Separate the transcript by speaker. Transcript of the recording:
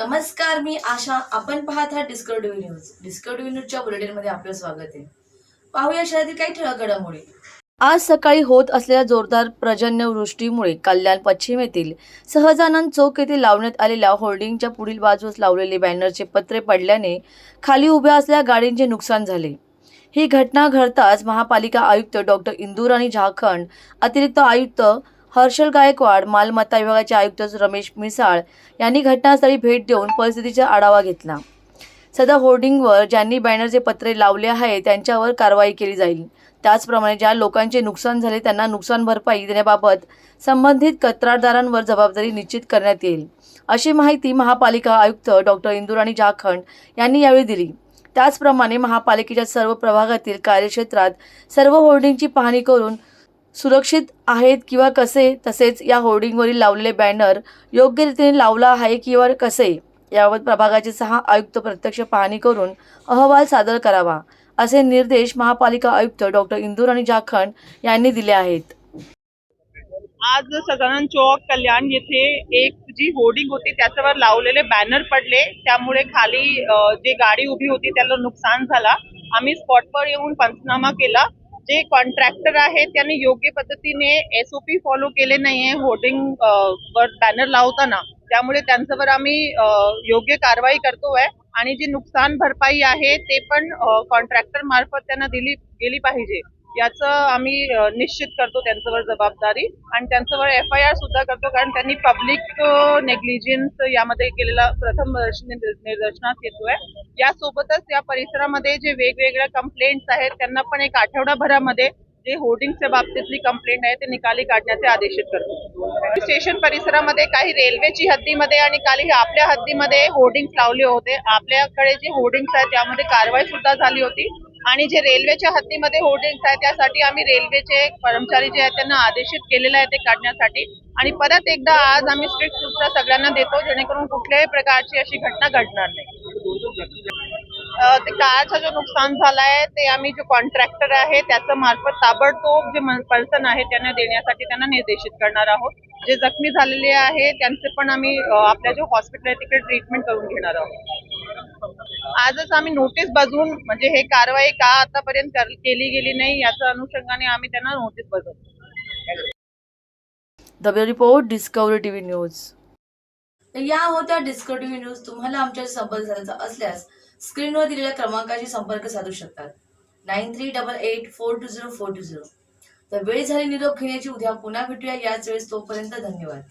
Speaker 1: नमस्कार मी आशा. आपण पाहत आहात डिस्कवरी न्यूज डिस्कवरी न्यूजच्या बुलेटिनमध्ये आपलं स्वागत आहे. पाहूया शहरातील काही ठळक घडामोडी. आज सकाळी होत असलेल्या जोरदार पर्जन्यवृष्टीमुळे कल्याण पश्चिम येथील सहजानंद चौक येथे लावण्यात आलेल्या होर्डिंगच्या पुढील बाजूस लावलेले बॅनरचे पत्रे पडल्याने खाली उभ्या असलेल्या गाडींचे नुकसान झाले. ही घटना घडताच महापालिका आयुक्त डॉक्टर इंदुराणी झाखंड अतिरिक्त आयुक्त हर्षल गायकवाड मालमत्ता विभागाचे आयुक्त रमेश मिसाळ यांनी घटनास्थळी भेट देऊन परिस्थितीचा आढावा घेतला. सदर होर्डिंगवर ज्यांनी बॅनरचे पत्रे लावले आहे त्यांच्यावर कारवाई केली जाईल. त्याचप्रमाणे ज्या लोकांचे नुकसान झाले त्यांना नुकसान भरपाई देण्याबाबत संबंधित कत्रारदारांवर जबाबदारी निश्चित करण्यात येईल अशी माहिती महापालिका आयुक्त डॉक्टर इंदुराणी झाखंड यांनी यावेळी दिली. त्याचप्रमाणे महापालिकेच्या सर्व प्रभागातील कार्यक्षेत्रात सर्व होर्डिंगची पाहणी करून सुरक्षित आहेत किंवा कसे तसेच या होर्डिंगवरील लावलेले बॅनर योग्य रीतीने लावला आहे किंवा कसे याबाबत प्रभागाचे सहा आयुक्त प्रत्यक्ष पाहणी करून अहवाल सादर करावा असे निर्देश महापालिका आयुक्त डॉक्टर इंदूर आणि जाखंड यांनी दिले आहेत.
Speaker 2: आज सदानंद चौक कल्याण येथे एक जी होर्डिंग होती त्याच्यावर लावलेले बॅनर पडले. त्यामुळे खाली जी जे गाडी उभी होती त्याला नुकसान झाला. आम्ही स्पॉटवर येऊन पंचनामा केला. जे कॉन्ट्रॅक्टर आहे त्यांनी योग्य पद्धतीने एसओपी फॉलो केले नाहीये होर्डिंग वर बॅनर लावताना. त्यामुळे त्यांच्यावर आम्ही योग्य कारवाई करतोय आणि जी नुकसान भरपाई आहे ते पण कॉन्ट्रॅक्टर मार्फत त्यांना दिली गेली पाहिजे. याचं आम्ही निश्चित करतो त्यांच्यावर जबाबदारी आणि त्यांच्यावर एफ आय आर सुद्धा करतो कारण त्यांनी पब्लिक नेग्लिजन्स यामध्ये केलेला प्रथम निदर्शनात निदर्शनास येतोय. यासोबतच या परिसरामध्ये जे वेगवेगळ्या कंप्लेंट्स आहेत त्यांना पण एक आठवडाभरामध्ये जे होर्डिंगच्या बाबतीतली कंप्लेंट आहे ते निकाली काढण्याचे आदेशित करतो. स्टेशन परिसरामध्ये काही रेल्वेची हद्दीमध्ये आणि काही आपल्या हद्दीमध्ये होर्डिंग्स लावले होते. आपल्याकडे जे होर्डिंग्स आहेत त्यामध्ये कारवाई सुद्धा झाली होती. आणि जे रेल्वेच्या हद्दीमध्ये होर्डिंग्स आहेत त्यासाठी आम्ही रेल्वेचे कर्मचारी जे आहेत त्यांना आदेशित केलेलं आहे ते काढण्यासाठी. आणि परत एकदा आज आम्ही स्ट्रिक्ट सूचना सगळ्यांना देतो जेणेकरून कुठल्याही प्रकारची अशी घटना घडणार नाही. अ, ते जो नुकसान झालाय ते आम्ही जो कॉन्ट्रॅक्टर आहे त्याचं मार्फत ताबडतोब जे पर्सन आहे त्यांना देण्यासाठी त्यांना निर्देशित करणार आहोत. जे जखमी झालेले आहे त्यांचे पण आम्ही आपल्या जो हॉस्पिटल आहे तिकडे ट्रीटमेंट करून घेणार आहोत. आजच आम्ही नोटीस बजवून म्हणजे हे कारवाई का आतापर्यंत केली गेली नाही याच्या अनुषंगाने आम्ही त्यांना notice बजवतो.
Speaker 1: The report Discovery TV news या होत्या डिस्कवरी टीव्ही न्यूज तुम्हाला आमच्याशी संपर्क साधायचा असल्यास स्क्रीनवर दिलेल्या क्रमांकाशी संपर्क साधू शकतात. Nine three double eight four two zero four two zero तर वेळ झाली निरोप घेण्याची उद्या पुन्हा भेटूया. याच वेळेस तोपर्यंत धन्यवाद.